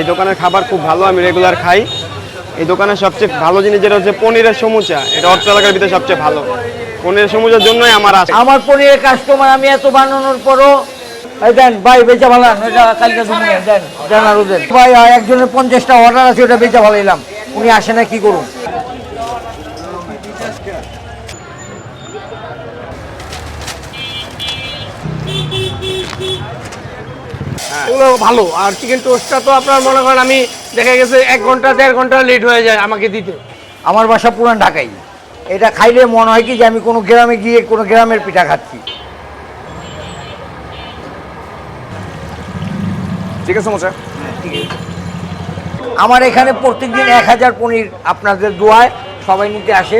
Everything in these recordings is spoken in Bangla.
এই দোকানের খাবার খুব ভালো, আমি রেগুলার খাই। এই দোকানের সবচেয়ে ভালো জিনিস যেটা হচ্ছে পনিরের সমুচা। এটা অর্থ এলাকার ভিতরে সবচেয়ে ভালো। পনিরের সমুচার জন্যই আমার আছে আমার পনিরের কাস্টমার আমি এত বানানোর পরও ভাই, বেচা ভাই একজনের পঞ্চাশটা অর্ডার আছে, ওটা বেচা উনি আসে না, কি করুন? এগুলো ভালো। আর চিকেন টোস্টটা তো আপনার মনে করেন আমি দেখা গেছে এক ঘণ্টা দেড় ঘণ্টা লেট হয়ে যায় আমাকে দিতে। আমার বাসা পুরান ঢাকাই। এটা খাইলে মনে হয় কি যে আমি কোনো গ্রামে গিয়ে কোনো গ্রামের পিঠা খাচ্ছি। ঠিক আছে মোচা আমার এখানে প্রত্যেকদিন এক হাজার পনির আপনাদের দোয়ায় সবাই নিতে আসে।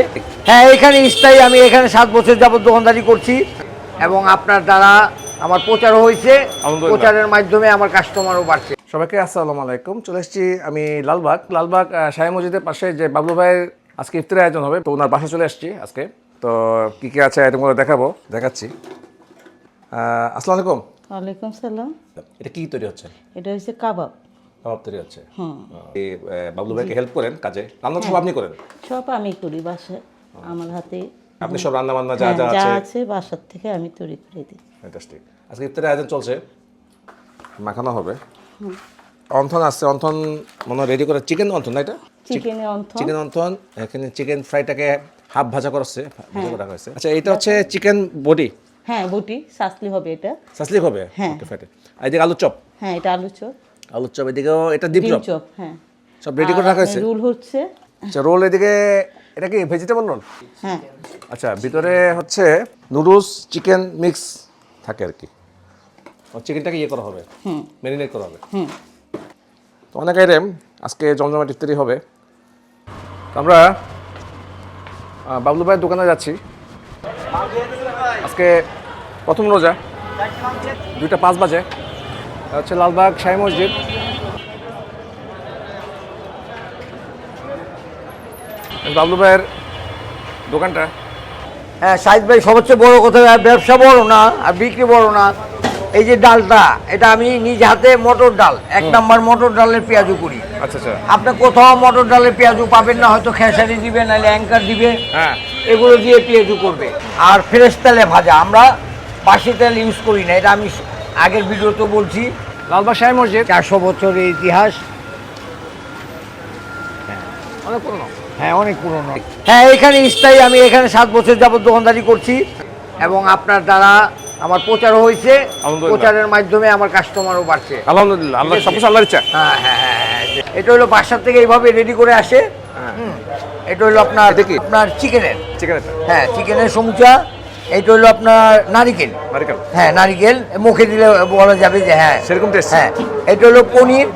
হ্যাঁ এখানে স্থায়ী আমি এখানে সাত বছর যাবত দোকানদারি করছি। এবং আপনার দ্বারা আমার প্রচারও হয়েছে প্রচারের মাধ্যমে আমার কাস্টমারও বাড়ছে। সবাইকে আসসালামু আলাইকুম। চলে এসেছি আমি লালবাগ। লালবাগ শাহী মসজিদের পাশে যে বাবলু ভাইয়ের আজকে ইফতারের আয়োজন হবে তো ওনার বাসায় চলে এসেছি আজকে। তো কী কী আছে আইটেমগুলো দেখাবো দেখাচ্ছি। আসসালামু আলাইকুম। ওয়ালাইকুম সালাম। এটা কি তৈরি হচ্ছে? এটা হচ্ছে কাবাব। কাবাব তৈরি হচ্ছে? এই, বাবলু ভাইকে হেল্প করেন কাজে? রান্না সব আপনি করেন? সব আমি করি বাসায় আমার হাতে। আপনি সব রান্না বান্না যা হ্যাঁ, যা যা আছে আছে বাসার থেকে আমি তৈরি করে দিই। ফ্যান্টাস্টিক আজকে ইফতারের আয়োজন চলছে। মাখানো হবে। অন্থন আসছে অন্থন মনে রেডি করে চিকেন অন্থন না এটা? Chicken wonton. চিকেন অন্থন এখানে চিকেন ফ্রাইটাকে হাফ ভাজা করাচ্ছে ভাজা করা হয়েছে। আচ্ছা এটা হচ্ছে চিকেন বডি হ্যাঁ বুটি সাসলি হবে এটা। সাসলিক হবে? হ্যাঁ। ওকে ফ্রাইটে আর এদিকে আলু চপ? হ্যাঁ এটা আলু চপ। আলু চপ এদিকেও এটা ডিপ ডিম চপ? চপ হ্যাঁ। সব রেডি করে রাখা হয়েছে? রোল হচ্ছে। আচ্ছা রোল এদিকে এটা কি ভেজিটেবল রোল হ্যাঁ। আচ্ছা ভিতরে হচ্ছে নুডলস চিকেন মিক্স থাকে আর কি। চিকেনটাকে ইয়ে করা হবে। ম্যারিনেট করা হবে। হুম। তো অনেক আইটেম আজকে জমজমাট ইফতারি হবে। আমরা বাবলু ভাইয়ের দোকানে যাচ্ছি। আজকে প্রথম রোজা। দুইটা পাঁচ বাজে। হচ্ছে লালবাগ শাহী মসজিদ। বাবলু ভাইয়ের দোকানটা? হ্যাঁ সাইদ ভাই সবচেয়ে বড় কথা ব্যবসা বড় না আর বিক্রি বড় না। এই যে ডালটা এটা আমি নিজ হাতে মটর ডাল এক নাম্বার মটর ডালের পেঁয়াজু করি। আচ্ছা আচ্ছা। আপনি কোথাও মটর ডালের পেঁয়াজু পাবেন না হয়তো খেসারি দিবে নাহলে অ্যাঙ্কার দিবে হ্যাঁ। এগুলো দিয়ে পেঁয়াজু করবে। আর ফ্রেশ তেলে ভাজা আমরা বাসি তেল ইউজ করি না এটা আমি আগের ভিডিওতে বলছি। লালবাগ শাহী মসজিদ? চারশো বছরের ইতিহাস। অনেক পুরনো। হ্যাঁ অনেক পুরনো। হ্যাঁ এখানে স্থায়ী আমি এখানে সাত বছর যাবত দোকানদারি করছি। এবং আপনার দ্বারা আমার প্রচারও হয়েছে প্রচারের মাধ্যমে আমার কাস্টমারও বাড়ছে। আলহামদুলিল্লাহ আল্লাহ সব আল্লাহর ইচ্ছা। হ্যাঁ হ্যাঁ হ্যাঁ হ্যাঁ। এটা হলো বাসার থেকে এইভাবে রেডি করে আসে। এটা হলো আপনার কি? আপনার চিকেনের চিকেন এটা হ্যাঁ চিকেনের সমুচা। এটা হলো আপনার নারিকেল। নারিকেল। হ্যাঁ নারিকেল। মুখে দিলে বলা যাবে যে হ্যাঁ। সেরকম taste? হ্যাঁ এটা হলো পনির।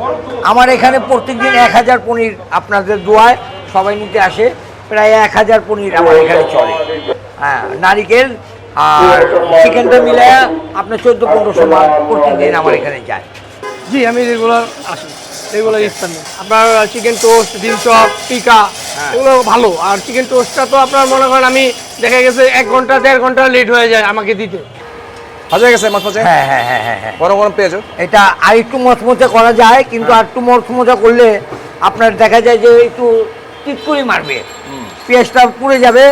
আমার এখানে প্রত্যেকদিন এক হাজার পনির আপনাদের দোয়ায়। সবাই নিতে আসে প্রায় এক হাজার পনির আমার এখানে চলে। হ্যাঁ নারিকেল আর চিকেনটা মিলে আপনার চোদ্দ পনেরোশো মাল প্রত্যেকদিন আমার এখানে যায়। জি আমি রেগুলার আসি রেগুলার ইস্তানি। আপনার চিকেন টোস্ট ডিম চপ টিকা এগুলো ভালো। আর চিকেন টোস্টটা তো আপনার মনে করেন আমি দেখা গেছে এক ঘণ্টা দেড় ঘণ্টা লেট হয়ে যায় আমাকে দিতে। ভাজা গেছে ভাজা? হ্যাঁ হ্যাঁ হ্যাঁ হ্যাঁ হ্যাঁ। গরম গরম পেঁয়াজ এটা আর একটু মচমচা করা যায় কিন্তু আর একটু মচমচা করলে আপনার দেখা যায় যে একটু টিটকুরি মারবে। পেঁয়াজটা পুড়ে যাবে।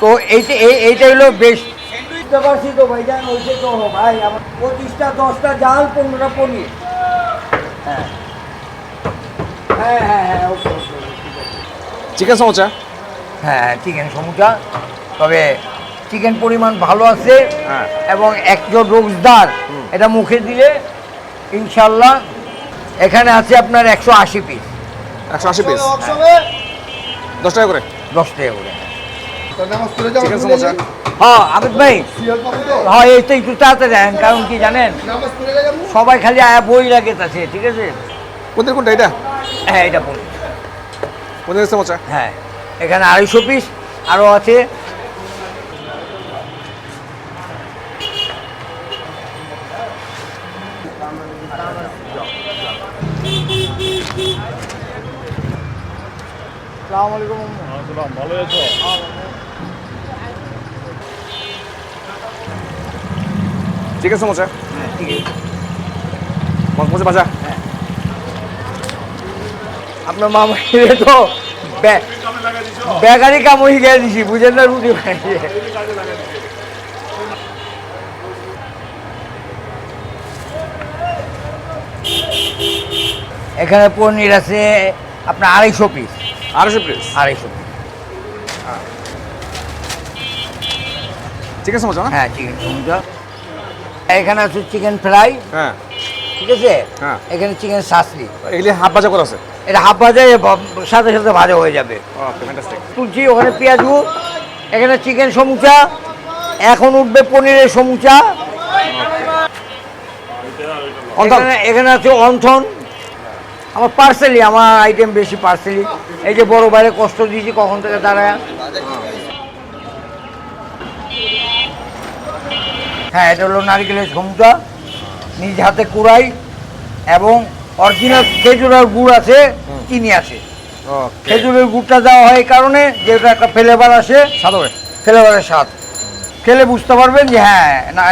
তো এইটা এই এইটা হলো বেস্ট বুঝতে পারছি তো ভাইজান ওইটা তো ভাই আমার পঁচিশটা দশটা জাল পনেরোটা পনির। হ্যাঁ। হ্যাঁ হ্যাঁ হ্যাঁ ওকে ওকে চিকেন সমোচা? হ্যাঁ চিকেন সমুচা। তবে চিকেন পরিমাণ ভালো আছে হ্যাঁ। এবং একজন রোজদার এটা মুখে দিলে ইনশাল্লাহ এখানে আছে আপনার একশো আশি পিস একশো আশি পিস দশ টাকা করে? দশ টাকা করে। হ্যাঁ আবেদ ভাই। হ্যাঁ এই তো একটু তাড়াতাড়ি দেন কারণ কি জানেন? সবাই খালি আয়া বই লাগে ঠিক আছে? কোনটা কোনটা এটা হ্যাঁ এটা পনির হ্যাঁ এখানে আড়াইশো পিস আরও আছে। চিকেন সমোচা হ্যাঁ ঠিক আছে। মাছ ভাজা ভাজা আপনার মামা তো বেকারি কামড়ি গিয়ে দিছি বুঝেন না রুটি বানিয়ে। এখানে পনির আছে আপনার আড়াইশো পিস আড়াইশো পিস আড়াইশো। চিকেন সমোসা হ্যাঁ চিকেন সমুদ্র এখানে আছে চিকেন ফ্রাই হ্যাঁ। ঠিক আছে? হ্যাঁ। এখানে চিকেন সাসলি এগুলি হাফ ভাজা করা আছে? এটা হাফ ভাজা সাথে সাথে ভাজা হয়ে যাবে। তুলছি ওখানে পেঁয়াজু এখানে চিকেন সমুচা এখন উঠবে পনিরের সমুচা। এখানে আছে অন্থন। আমার পার্সেলি আমার আইটেম বেশি পার্সেলি এই যে বড় বাইরে কষ্ট দিয়েছি কখন থেকে দাঁড়ায়? হ্যাঁ এটা হলো নারিকেলের সমুচা নিজ হাতে কুড়াই এবং অরিজিনাল খেজুরের গুড় আছে চিনি আছে। খেজুরের গুড়টা দেওয়া হয় এই কারণে যেটা একটা ফ্লেভার আসে ফ্লেভারের স্বাদ। খেলে বুঝতে পারবেন যে হ্যাঁ না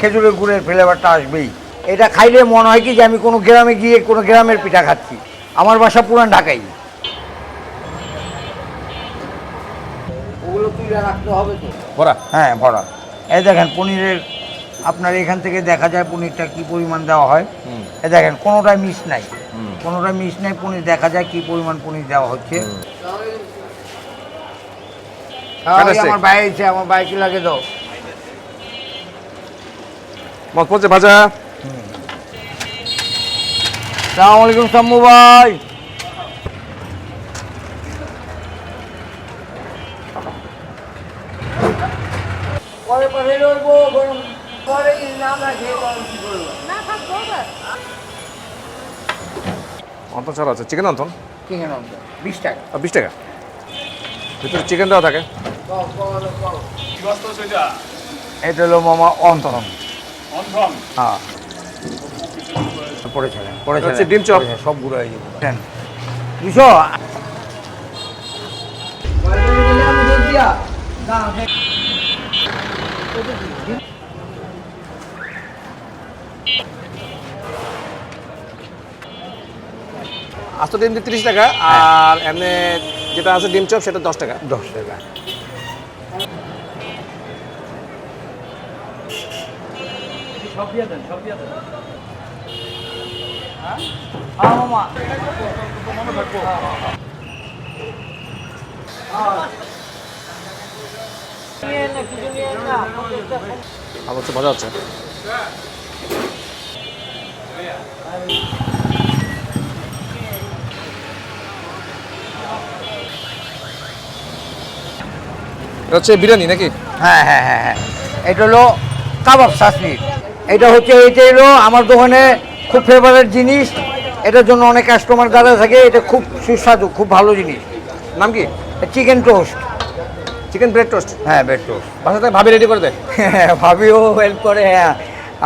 খেজুরের গুড়ের ফ্লেভারটা আসবেই। এটা খাইলে মনে হয় কি যে আমি কোনো গ্রামে গিয়ে কোনো গ্রামের পিঠা খাচ্ছি? আমার বাসা পুরান ঢাকাই। ওগুলো তুলে রাখতে হবে তো। বড়া হ্যাঁ ভরা। এই দেখেন পনিরের আপনার এখান থেকে দেখা যায় পনিরটা কি পরিমাণ দেওয়া হয়। এই দেখেন কোনোটাই মিস নাই। কোনোটাই মিস নাই পনির দেখা যায় কি পরিমাণ পনির দেওয়া হচ্ছে। হ্যাঁ. আমার ভাই এসে আমার ভাই কি লাগে দাও। মত ভাজা। সালাম আলাইকুম সাম্মু ভাই। পরে পরে লড়বো গরম পরে না না খেয়ে গরম কি করব? অন্তন ছাড়া আছে। চিকেন অন্তন চিকেন বিশ টাকা। বিশ টাকা? ভিতরে চিকেন দেওয়া থাকে এটা? হলো মামা অন্তরম? হ্যাঁ। পড়েছিলেন পড়েছিলেন হচ্ছে ডিম চপ। সব গুঁড়ো হয়ে যাবে। দুশো। আস্ত ডিম দিয়ে তিরিশ টাকা আর এমনি যেটা আছে ডিম চপ সেটা দশ টাকা। দশ টাকা। হ্যাঁ মামা হচ্ছে মজা হচ্ছে। বিরিয়ানি নাকি? হ্যাঁ হ্যাঁ হ্যাঁ হ্যাঁ। এটা হলো কাবাব শাসনি এটা হচ্ছে, এটা হলো আমার দোকানে খুব ফেভারেট জিনিস। এটার জন্য অনেক কাস্টমার দাঁড়া থাকে এটা খুব সুস্বাদু খুব ভালো জিনিস। নাম কি? Chicken toast chicken bread toast হ্যাঁ ব্রেড টোস্ট বাসা থেকে ভাবি রেডি করে দেয় হ্যাঁ ভাবিও হেল্প করে হ্যাঁ।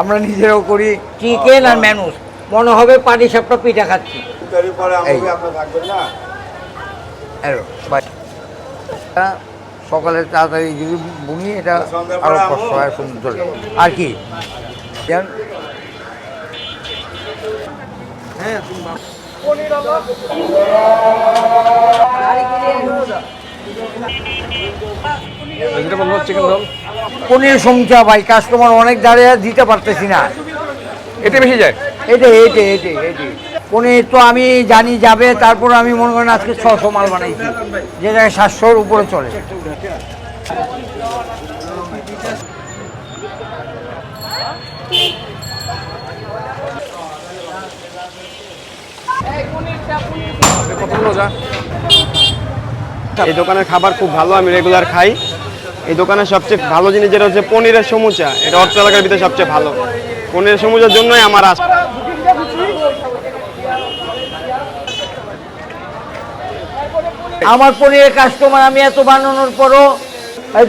আমরা নিজেরাও করি। চিকেন আর ম্যানুস মনে হবে পাটি সাপটা পিঠা খাচ্ছি। সকালে তাড়াতাড়ি যদি বুনি এটা আরও কষ্ট হয় সুন্দর আর কি? রোল পনির সমচা ভাই কাস্টমার অনেক দাঁড়িয়ে দিতে পারতেছি না। এটা বেশি যায়? এইটা এইটা এইটা এইটা পনির তো আমি জানি যাবে তারপর আমি মনে করেন আজকে ছশো মাল বানাইছি যে জায়গায় সাতশোর উপরে চলে। এই দোকানের খাবার খুব ভালো আমি রেগুলার খাই। এই দোকানের সবচেয়ে ভালো জিনিস যেটা হচ্ছে পনিরের সমুচা। এটা অর্থ এলাকার ভিতরে সবচেয়ে ভালো। পনিরের সমুচার জন্যই আমার আস আমার পনিরের কাস্টমার আমি এত বানানোর পরও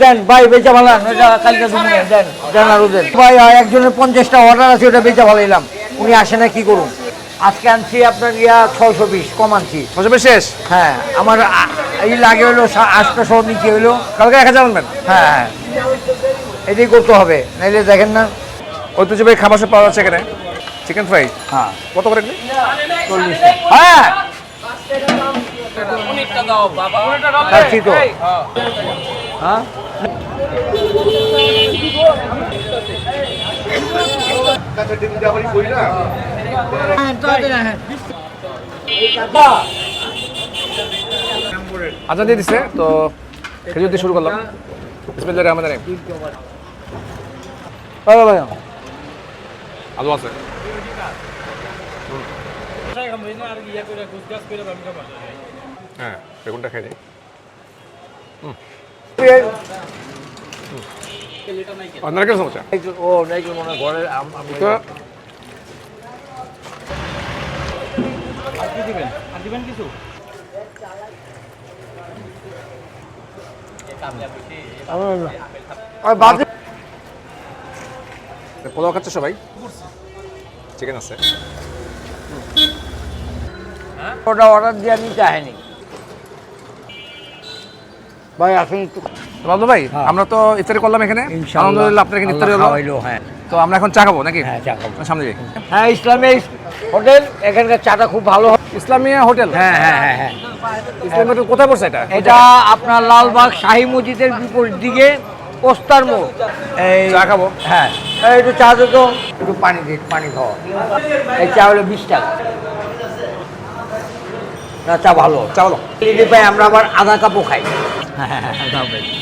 দেন ভাই বেচা ভালো এটা কালকে দেন ভাই একজনের পঞ্চাশটা অর্ডার আছে ওটা বেচা ভালো এলাম। উনি আসে না কি করুন? আজকে আনছি আপনার ইয়া ছয়শো বিশ কম আনছি। মজা শেষ? হ্যাঁ আমার এই লাগে হলো সা- আটটা শো নিচে হলো। কালকে এক হাজার আনবেন? হ্যাঁ হ্যাঁ। এটাই করতে হবে নাইলে দেখেন না। ঐতিহ্যবাহী খাবার সব পাওয়া যাচ্ছে এখানে। Chicken fry? হ্যাঁ। কত করে? চল্লিশ। হ্যাঁ। তো হ্যাঁ। আজান দিয়ে দিছে তো খেজুর দিয়ে শুরু করলাম। বিসমিল্লাহির রহমানির রহিম। ভালো ভাই আলু আছে। হ্যাঁ বেগুনটা খাই আপনার কেন সমস্যা ও নাই ঘরের আম- আম- তো পোলাও খাচ্ছে সবাই? চিকেন আছে। ওটা অর্ডার দিয়ে আমি চাইনি। ভাই আসুন বাবলু ভাই আমরা তো ইফতারি করলাম এখানে। আলহামদুলিল্লাহ আপনার এখানে ইফতারি হলো। হ্যাঁ। তো আমরা এখন চা খাব নাকি? হ্যাঁ, চা খাব। সামনে যাই হ্যাঁ ইসলামী হোটেল এখানকার চাটা খুব ভালো। হয় ইসলামিয়া হোটেল? হ্যাঁ হ্যাঁ হ্যাঁ হ্যাঁ। ইসলামিয়া হোটেল কোথায় পড়ছে এটা? এটা আপনার লালবাগ শাহী মসজিদের বিপরীত দিকে পোস্তার মোড়। এই চা খাব। হ্যাঁ একটু চা দে তো। একটু পানি দিন পানি খাওয়া এই চা হলো বিশ টাকা। না চা ভালো। চা লিলি আমরা আবার আধা কাপও খাই। হ্যাঁ হ্যাঁ হ্যাঁ